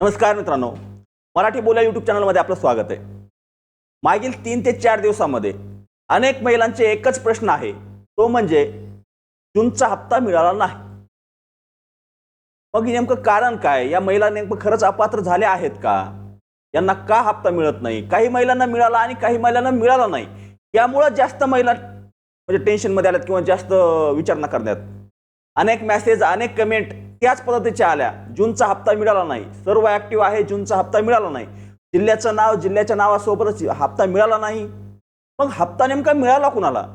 नमस्कार मित्रांनो मराठी बोला यूट्यूब चॅनलमध्ये आपलं स्वागत आहे. मागील तीन ते चार दिवसामध्ये अनेक महिलांचे एकच प्रश्न आहे तो म्हणजे जूनचा हप्ता मिळाला नाही. मग नेमकं कारण काय? या महिला नेमकं खरंच अपात्र झाल्या आहेत का? यांना का हप्ता मिळत नाही? काही महिलांना मिळाला आणि काही महिलांना मिळाला नाही. यामुळं जास्त महिला म्हणजे टेन्शनमध्ये आल्यात किंवा जास्त विचारणा करण्यात. अनेक मेसेज अनेक कमेंट त्याच पद्धतीच्या आल्या. जूनचा हप्ता मिळाला नाही. सर्व ॲक्टिव्ह आहे जूनचा हप्ता मिळाला नाही. जिल्ह्याचं नाव जिल्ह्याच्या नावासोबतच हप्ता मिळाला नाही. मग हप्ता नेमका मिळाला कुणाला?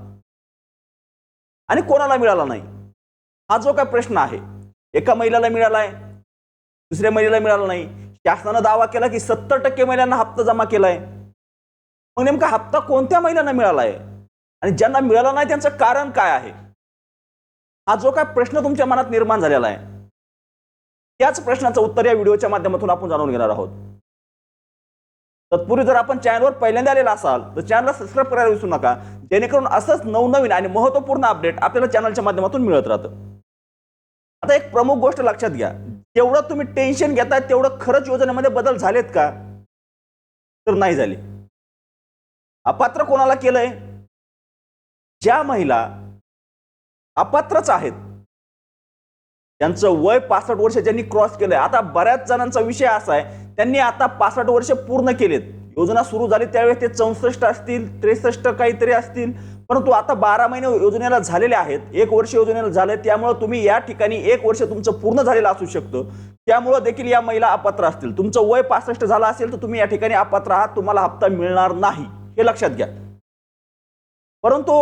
आणि कोणाला मिळाला नाही? हा जो काय प्रश्न आहे एका महिलेला आहे दुसऱ्या महिलेला मिळाला नाही. शासनानं दावा केला की सत्तर टक्के महिलांना हप्ता जमा केला आहे. मग नेमका हप्ता कोणत्या महिलांना मिळाला आहे? आणि ज्यांना मिळाला नाही त्यांचं कारण काय आहे? हा जो काय प्रश्न तुमच्या मनात निर्माण झालेला आहे त्याच प्रश्नाचं उत्तर या व्हिडिओच्या माध्यमातून आपण जाणून घेणार आहोत. तत्पूर्वी जर आपण चॅनलवर पहिल्यांदा आलेला असाल तर चॅनलला सबस्क्राईब करायला विसरू नका. जेणेकरून असंच नवनवीन आणि महत्त्वपूर्ण अपडेट आपल्याला चॅनलच्या माध्यमातून मिळत राहतं. आता एक प्रमुख गोष्ट लक्षात घ्या. जेवढं तुम्ही टेन्शन घेताय तेवढं खरंच योजनेमध्ये बदल झालेत का? तर नाही झाले. अपात्र कोणाला केलंय? ज्या महिला अपात्रच आहेत. त्यांचं वय पासष्ट वर्ष ज्यांनी क्रॉस केलंय. आता बऱ्याच जणांचा विषय असा आहे त्यांनी आता पासष्ट वर्ष पूर्ण केलेत. योजना सुरू झाली त्यावेळेस ते चौसष्ट असतील त्रेसष्ट काहीतरी असतील. परंतु आता बारा महिने योजनेला झालेले आहेत. एक वर्ष योजनेला झालंय त्यामुळे तुम्ही या ठिकाणी एक वर्ष तुमचं पूर्ण झालेलं असू शकतं. त्यामुळं देखील या महिला अपात्र असतील. तुमचं वय पासष्ट झालं असेल तर तुम्ही या ठिकाणी अपात्र आहात तुम्हाला हप्ता मिळणार नाही. हे लक्षात घ्या. परंतु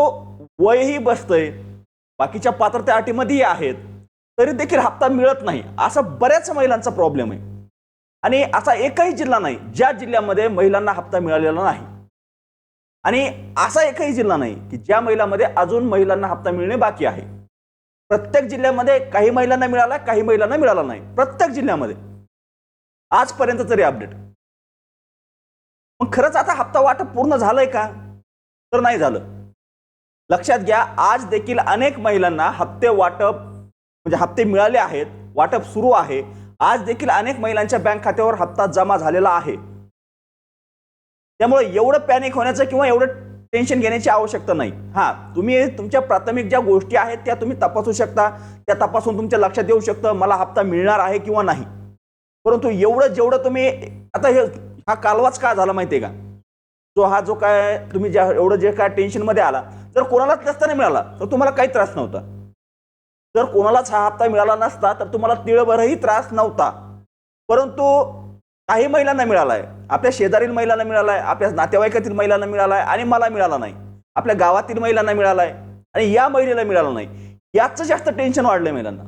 वयही बसतंय. बाकीच्या पात्रता अटीमध्येही आहेत. तरी देखील हप्ता मिळत नाही. असा बऱ्याच महिलांचा प्रॉब्लेम आहे. आणि असा एकही जिल्हा नाही ज्या जिल्ह्यामध्ये महिलांना हप्ता मिळालेला नाही. आणि असा एकही जिल्हा नाही की ज्या महिलांमध्ये अजून महिलांना हप्ता मिळणे बाकी आहे. प्रत्येक जिल्ह्यामध्ये काही महिलांना मिळाला काही महिलांना मिळाला नाही. प्रत्येक जिल्ह्यामध्ये. आजपर्यंत तरी अपडेट मग खरंच आता हप्ता वाटप पूर्ण झालंय का? तर नाही झालं. लक्षात घ्या आज देखील अनेक महिलांना हप्ते वाटप म्हणजे हप्ते मिळाले आहेत वाटप सुरू आहे. आज देखील अनेक महिलांच्या बँक खात्यावर हप्ता जमा झालेला आहे. त्यामुळे एवढं पॅनिक होण्याचं किंवा एवढं टेन्शन घेण्याची आवश्यकता नाही. हा तुम्ही तुमच्या प्राथमिक ज्या गोष्टी आहेत त्या तुम्ही तपासू शकता. त्या तपासून तुमच्या लक्षात येऊ शकतं मला हप्ता मिळणार आहे किंवा नाही. परंतु एवढं जेवढं तुम्ही आता हे हा कालवाच का झाला माहिती आहे का? जो हा जो काय तुम्ही ज्या एवढं जे काय टेन्शनमध्ये आला जर कोणालाच नसताना मिळाला तर तुम्हाला काही त्रास नव्हता. जर कोणालाच हा हप्ता मिळाला नसता तर तुम्हाला तिळभरही त्रास नव्हता. परंतु काही महिलांना मिळाला आहे आपल्या शेजारील महिलांना मिळाला आहे आपल्या नातेवाईकातील महिलांना मिळाला आहे आणि मला मिळाला नाही. आपल्या गावातील महिलांना मिळाला आहे आणि या महिलेला मिळाला नाही. याचं जास्त टेन्शन वाढलंय महिलांना.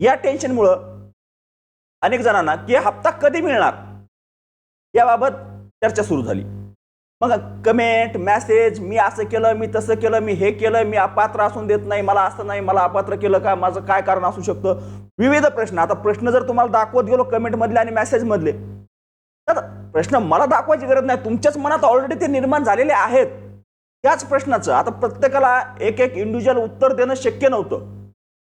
या टेन्शनमुळं अनेक जणांना की हप्ता कधी मिळणार? याबाबत चर्चा सुरू झाली. मग कमेंट मेसेज मी असं केलं मी तसं केलं मी हे केलं मी अपात्र असून देत नाही मला असं नाही मला अपात्र केलं का माझं काय कारण असू शकतं? विविध प्रश्न. आता प्रश्न जर तुम्हाला दाखवत गेलो कमेंटमधले आणि मेसेजमधले तर प्रश्न मला दाखवायची गरज नाही. तुमच्याच मनात ऑलरेडी ते निर्माण झालेले आहेत. त्याच प्रश्नाचं. आता प्रत्येकाला एक एक इंडिव्हिज्युअल उत्तर देणं शक्य नव्हतं.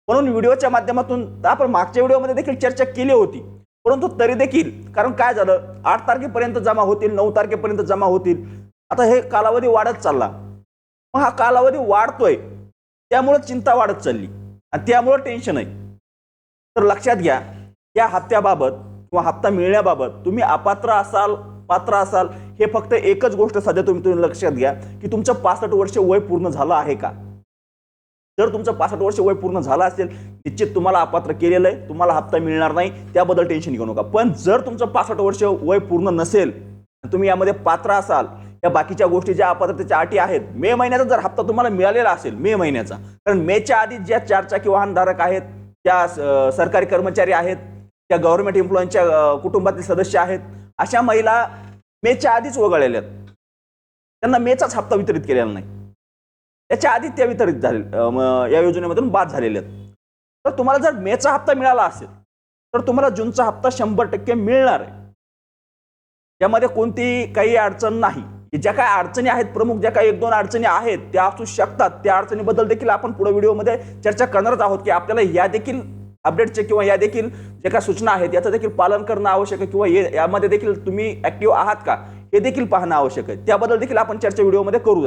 म्हणून व्हिडिओच्या माध्यमातून आपण मागच्या व्हिडिओमध्ये देखील चर्चा केली होती. परंतु तरी देखील कारण काय झालं? आठ तारखेपर्यंत जमा होतील नऊ तारखेपर्यंत जमा होतील. आता हे कालावधी वाढत चालला. मग हा कालावधी वाढतोय. त्यामुळे चिंता वाढत चालली. आणि त्यामुळे टेन्शन आहे. तर लक्षात घ्या या हप्त्याबाबत किंवा हप्ता मिळण्याबाबत तुम्ही अपात्र असाल पात्र असाल हे फक्त एकच गोष्ट सध्या तुम्ही तुम्ही लक्षात घ्या की तुमचं पासष्ट वर्ष वय पूर्ण झालं आहे का? जर तुमचं पासष्ट वर्ष वय पूर्ण झालं असेल निश्चित तुम्हाला अपात्र केलेलं आहे तुम्हाला हप्ता मिळणार नाही त्याबद्दल टेन्शन घेऊ नका. पण जर तुमचं पासष्ट वर्ष वय पूर्ण नसेल तुम्ही यामध्ये पात्र असाल या बाकीच्या गोष्टी ज्या अपात्रतेच्या अटी आहेत मे महिन्याचा जर हप्ता तुम्हाला मिळालेला असेल मे महिन्याचा कारण मेच्या आधी ज्या चारचाकी वाहनधारक आहेत त्या सरकारी कर्मचारी आहेत त्या गव्हर्नमेंट एम्प्लॉईंच्या कुटुंबातील सदस्य आहेत अशा महिला मेच्या आधीच वगळलेल्या आहेत. त्यांना मेचाच हप्ता वितरित केलेला नाही. त्याच्या आधी त्या वितरित झाले या योजनेमधून बाद झालेले आहेत. तर तुम्हाला जर मेचा हप्ता मिळाला असेल तर तुम्हाला जूनचा हप्ता शंभर टक्के मिळणार आहे. यामध्ये कोणती काही अडचण नाही. ज्या काही अडचणी आहेत प्रमुख ज्या काही एक दोन अडचणी आहेत त्या असू शकतात. त्या अडचणीबद्दल देखील आपण पुढे व्हिडिओमध्ये चर्चा करणारच आहोत की आपल्याला या देखील अपडेटचे किंवा या देखील जे काही सूचना आहेत याचं देखील पालन करणं आवश्यक आहे किंवा यामध्ये देखील तुम्ही ऍक्टिव्ह आहात का हे देखील पाहणं आवश्यक आहे. त्याबद्दल देखील आपण चर्चा व्हिडिओमध्ये करूच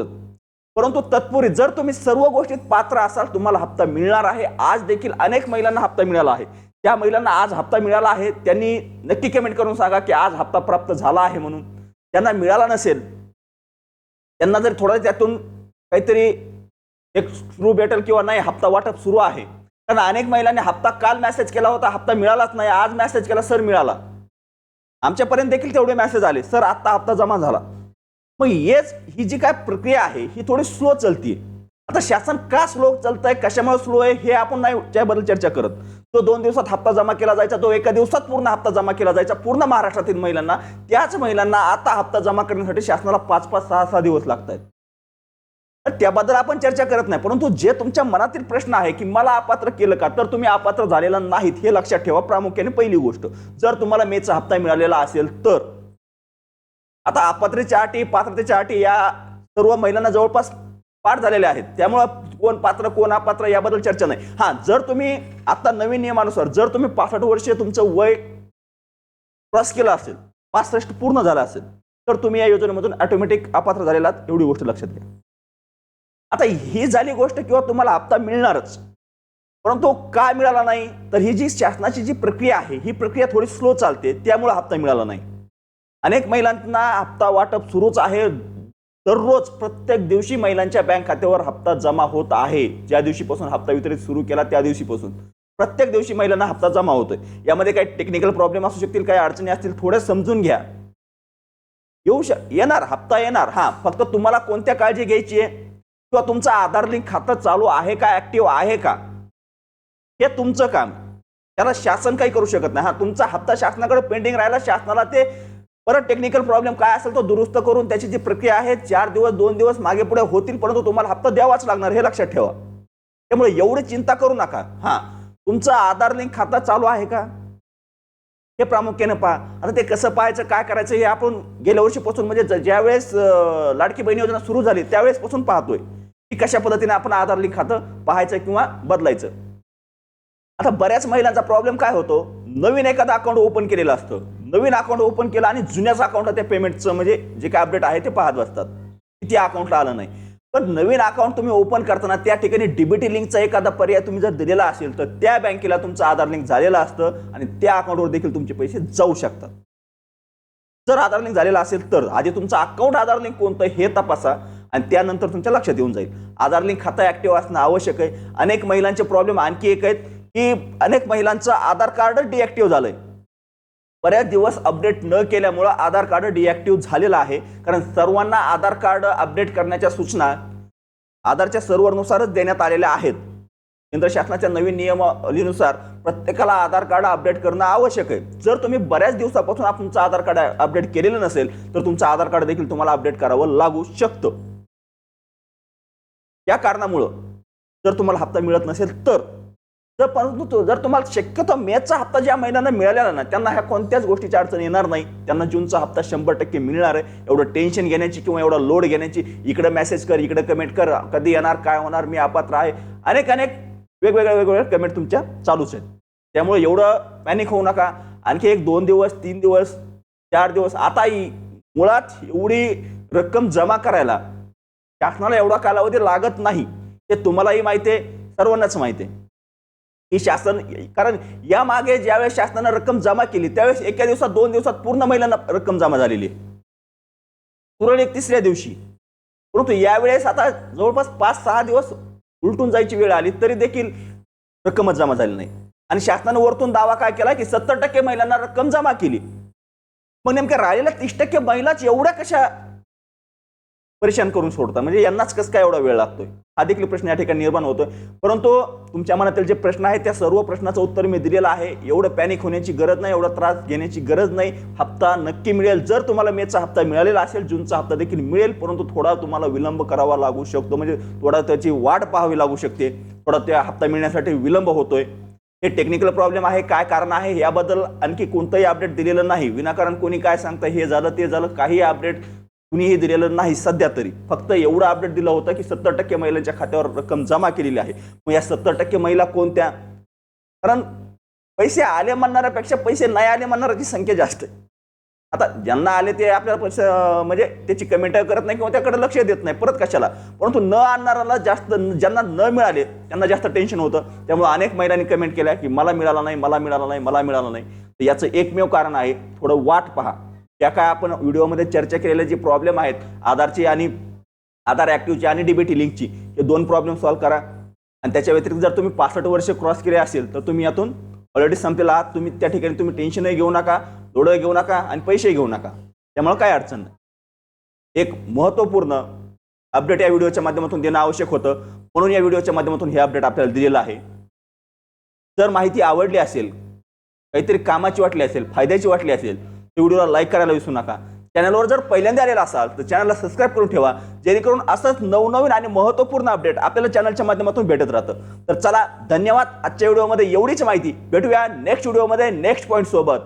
परंतु तत्पूर्वी जर तुम्ही सर्व गोष्टीत पात्र असाल तुम्हाला हप्ता मिळणार आहे. आज देखील अनेक महिलांना हप्ता मिळाला आहे. त्या महिलांना आज हप्ता मिळाला आहे. त्यांनी नक्की कमेंट करून सांगा की आज हप्ता प्राप्त झाला आहे म्हणून. त्यांना मिळाला नसेल त्यांना जर थोडा त्यातून काहीतरी एक सुरू भेटेल किंवा नाही हप्ता वाटप सुरू आहे. कारण अनेक महिलांनी हप्ता काल मेसेज केला होता हप्ता मिळालाच नाही. आज मेसेज केला सर मिळाला. आमच्यापर्यंत देखील तेवढे मेसेज आले. सर आत्ता हप्ता जमा झाला. मग हेच ही जी काय प्रक्रिया आहे ही थोडी स्लो चालतीये. आता शासन का स्लो चालत आहे कशामुळे स्लो आहे हे आपण नाही त्याबद्दल चर्चा करत. तो दोन दिवसात हप्ता जमा केला जायचा तो एका दिवसात पूर्ण हप्ता जमा केला जायचा पूर्ण महाराष्ट्रातील महिलांना. त्याच महिलांना आता हप्ता जमा करण्यासाठी शासनाला पाच पाच सहा सहा दिवस लागत आहेत तर त्याबद्दल आपण चर्चा करत नाही परंतु जे तुमच्या मनातील प्रश्न आहे की मला अपात्र केलं का तर तुम्ही अपात्र झालेला नाहीत हे लक्षात ठेवा प्रामुख्याने पहिली गोष्ट. जर तुम्हाला मेचा हप्ता मिळालेला असेल तर. आता अपात्रतेच्या अटी पात्रतेच्या अटी या सर्व महिलांना जवळपास पाठ झालेल्या आहेत. त्यामुळं कोण पात्र कोण अपात्र याबद्दल चर्चा नाही. हा जर तुम्ही आता नवीन नियमानुसार जर तुम्ही पासष्ट वर्षे तुमचं वय क्रॉस केलं असेल पासष्ट पूर्ण झालं असेल तर तुम्ही या योजनेमधून ऑटोमॅटिक अपात्र झालेला एवढी गोष्ट लक्षात घ्या. आता ही झाली गोष्ट किंवा तुम्हाला हप्ता मिळणारच परंतु का मिळाला नाही तर ही जी शासनाची जी प्रक्रिया आहे ही प्रक्रिया थोडी स्लो चालते त्यामुळे हप्ता मिळाला नाही. अनेक महिलांना हप्ता वाटप सुरूच आहे. दररोज प्रत्येक दिवशी महिलांच्या बँक खात्यावर हप्ता जमा होत आहे. ज्या दिवशीपासून हप्ता वितरित सुरू केला त्या दिवशीपासून. प्रत्येक दिवशी महिलांना हप्ता जमा होतोय. यामध्ये काही टेक्निकल प्रॉब्लेम असू शकतील काही अडचणी असतील थोड्या समजून घ्या. येऊ शक येणार हप्ता येणार हा. फक्त तुम्हाला कोणत्या काळजी घ्यायची आहे? किंवा तुमचं आधार लिंक खातं चालू आहे का ऍक्टिव्ह आहे का? हे तुमचं काम. त्याला शासन काही करू शकत नाही. हा तुमचा हप्ता शासनाकडे पेंडिंग राहिला शासनाला ते परत टेक्निकल प्रॉब्लेम काय असेल तो दुरुस्त करून त्याची जी प्रक्रिया आहे चार दिवस दोन दिवस मागे पुढे होतील परंतु तुम्हाला हप्ता द्यावाच लागणार हे लक्षात ठेवा. त्यामुळे एवढी चिंता करू नका. हा तुमचं आधार लिंक खाता चालू आहे का? हे प्रामुख्याने पहा. आता ते कसं पाहायचं काय करायचं हे आपण गेल्या वर्षीपासून म्हणजे ज्यावेळेस लाडकी बहीण योजना सुरू झाली त्यावेळेसपासून पाहतोय. की कशा पद्धतीने आपण आधार लिंक खातं पाहायचं किंवा बदलायचं. आता बऱ्याच महिलांचा प्रॉब्लेम काय होतो? नवीन एखादा अकाउंट ओपन केलेलं असतं. नवीन अकाउंट ओपन केलं आणि जुन्याच अकाउंटला त्या पेमेंटचं म्हणजे जे काय अपडेट आहे ते पाहत बसतात. किती अकाउंटला आलं नाही. पण नवीन अकाउंट तुम्ही ओपन करताना त्या ठिकाणी डीबीटी लिंकचा एखादा पर्याय तुम्ही जर दिलेला असेल तर त्या बँकेला तुमचं आधार लिंक झालेलं असतं आणि त्या अकाउंटवर देखील तुमचे पैसे जाऊ शकतात. जर आधार लिंक झालेला असेल तर आधी तुमचं अकाउंट आधार लिंक कोणतं हे तपासा आणि त्यानंतर तुमच्या लक्षात येऊन जाईल. आधार लिंक खातं ऍक्टिव्ह असणं आवश्यक आहे. अनेक महिलांचे प्रॉब्लेम आणखी एक आहेत की अनेक महिलांचं आधार कार्ड डिॲक्टिव्ह झालंय. बऱ्याच दिवस अपडेट न केल्यामुळं आधार कार्ड डिॲक्टिव्ह झालेलं आहे. कारण सर्वांना आधार कार्ड अपडेट करण्याच्या सूचना आधारच्या सर्व्हरनुसारच देण्यात आलेल्या आहेत. केंद्र शासनाच्या नवीन नियमावलीनुसार प्रत्येकाला आधार कार्ड अपडेट करणं आवश्यक आहे. जर तुम्ही बऱ्याच दिवसापासून तुमचं आधार कार्ड अपडेट केलेलं नसेल तर तुमचं आधार कार्ड देखील तुम्हाला अपडेट करावं लागू शकतं. या कारणामुळं जर तुम्हाला हप्ता मिळत नसेल तर तर परंतु जर तुम्हाला शक्यतो मेचा हप्ता ज्या महिन्यांना मिळालेला ना त्यांना ह्या कोणत्याच गोष्टीची अडचण येणार नाही. त्यांना जूनचा हप्ता शंभर टक्के मिळणार आहे. एवढं टेन्शन घेण्याची किंवा एवढा लोड घेण्याची इकडे मेसेज कर इकडे कमेंट कर कधी येणार काय होणार मी अपात्र आहे. अनेक अनेक वेगवेगळ्या वेगवेगळ्या कमेंट तुमच्या चालूच आहेत. त्यामुळे एवढं पॅनिक होऊ नका. आणखी एक दोन दिवस तीन दिवस चार दिवस आताही मुळात एवढी रक्कम जमा करायला शासनाला एवढा कालावधी लागत नाही हे तुम्हालाही माहिती आहे सर्वांनाच माहिती आहे. हे शासन कारण या मागे ज्यावेळेस शासनानं रक्कम जमा केली त्यावेळेस एका दिवसात दोन दिवसात पूर्ण महिलांना रक्कम जमा झालेली आहे. तुरळक तिसऱ्या दिवशी. परंतु यावेळेस आता जवळपास पाच सहा दिवस उलटून जायची वेळ आली तरी देखील रक्कमच जमा झाली नाही. आणि शासनानं वरतून दावा काय केला की सत्तर टक्के महिलांना रक्कम जमा केली. मग नेमक्या राहिलेल्या तीस टक्के महिलाच एवढ्या कशा परेशान करून सोडतात. म्हणजे यांनाच कसं काय एवढा वेळ लागतोय? हा देखील प्रश्न या ठिकाणी निर्माण होतोय. परंतु तुमच्या मनातील जे प्रश्न आहेत त्या सर्व प्रश्नाचं उत्तर मी दिलेलं आहे. एवढं पॅनिक होण्याची गरज नाही एवढा त्रास घेण्याची गरज नाही. हप्ता नक्की मिळेल. जर तुम्हाला मेचा हप्ता मिळालेला असेल जूनचा हप्ता देखील मिळेल परंतु थोडा तुम्हाला विलंब करावा लागू शकतो. म्हणजे थोडा त्याची वाट पाहावी लागू शकते. थोडा त्या हप्ता मिळण्यासाठी विलंब होतोय. हे टेक्निकल प्रॉब्लेम आहे काय कारण आहे याबद्दल आणखी कोणतंही अपडेट दिलेलं नाही. विनाकारण कोणी काय सांगतं हे झालं ते झालं काही अपडेट कुणीही दिलेलं नाही सध्या तरी. फक्त एवढा अपडेट दिला होता की सत्तर टक्के महिलांच्या खात्यावर रक्कम जमा केलेली आहे. मग या सत्तर टक्के महिला कोणत्या? कारण पैसे आले म्हणणाऱ्यापेक्षा पैसे नाही आले म्हणणाऱ्याची संख्या जास्त आहे. आता ज्यांना आले ते आपल्याला पैसे म्हणजे त्याची कमेंट करत नाही किंवा त्याकडे लक्ष देत नाही. परत कशाला? परंतु न आणणाऱ्याला जास्त ज्यांना न मिळाले त्यांना जास्त टेन्शन होतं. त्यामुळे अनेक महिलांनी कमेंट केल्या की मला मिळाला नाही मला मिळाला नाही मला मिळाला नाही. तर याचं एकमेव कारण आहे थोडं वाट पहा. त्या काय आपण व्हिडिओमध्ये चर्चा केलेले जे प्रॉब्लेम आहेत आधारचे आणि आधार ॲक्टिव्हची आणि डीबीटी लिंकची हे दोन प्रॉब्लेम सॉल्व्ह करा. आणि त्याच्या व्यतिरिक्त जर तुम्ही पासष्ट वर्ष क्रॉस केले असेल तर तुम्ही यातून ऑलरेडी संपलेला आहात. तुम्ही त्या ठिकाणी तुम्ही टेन्शनही घेऊ नका दोडं घेऊ नका आणि पैसेही घेऊ नका. त्यामुळे काय अडचण नाही. एक महत्त्वपूर्ण अपडेट या व्हिडिओच्या माध्यमातून देणं आवश्यक होतं. म्हणून या व्हिडिओच्या माध्यमातून हे अपडेट आपल्याला दिलेलं आहे. जर माहिती आवडली असेल काहीतरी कामाची वाटली असेल फायद्याची वाटली असेल व्हिडिओला लाईक करायला विसरू नका. चॅनलवर जर पहिल्यांदा आलेला असाल तर चॅनलला सबस्क्राईब करून ठेवा जेणेकरून असंच नवनवीन आणि महत्त्वपूर्ण अपडेट आपल्याला चॅनलच्या माध्यमातून भेटत राहतं. तर चला धन्यवाद आजच्या व्हिडिओमध्ये एवढीच माहिती. भेटूया नेक्स्ट व्हिडिओमध्ये नेक्स्ट पॉईंट सोबत.